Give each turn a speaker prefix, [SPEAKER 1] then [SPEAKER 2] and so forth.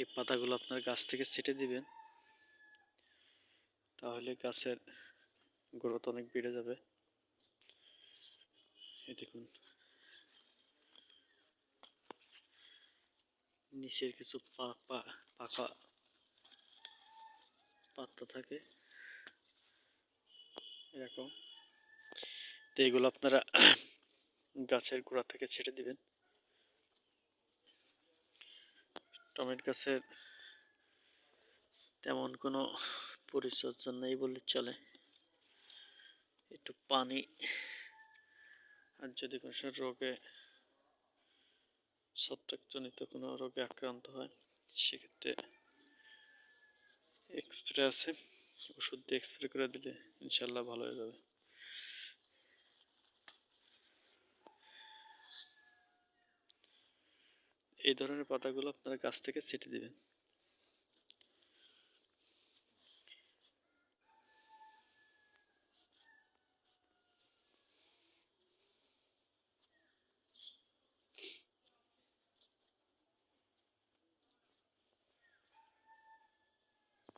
[SPEAKER 1] এই পাতাগুলো আপনার গাছ থেকে ছেটে দিবেন। তাহলে গাছের গ্রোথ অনেক বেড়ে যাবে। এই দেখুন। নিচের কিছু পাকা পাতা থাকে। এরকম। তো এগুলো আপনারা গাছের গোড়া থেকে ছেটে দিবেন। টমেটো গাছের তেমন কোনো পরিচর্যা নেই বললে চলে। একটু পানি আর যদি কোনো রোগে ছত্রাকজনিত কোনো রোগে আক্রান্ত হয়, সেক্ষেত্রে এক্সপ্রে আছে। ওষুধ দিয়ে এক্সপ্রে করে দিলে ইনশাল্লাহ ভালো হয়ে যাবে। এই ধরনের পাতাগুলো আপনারা গাছ থেকে ছেঁটে দিবেন।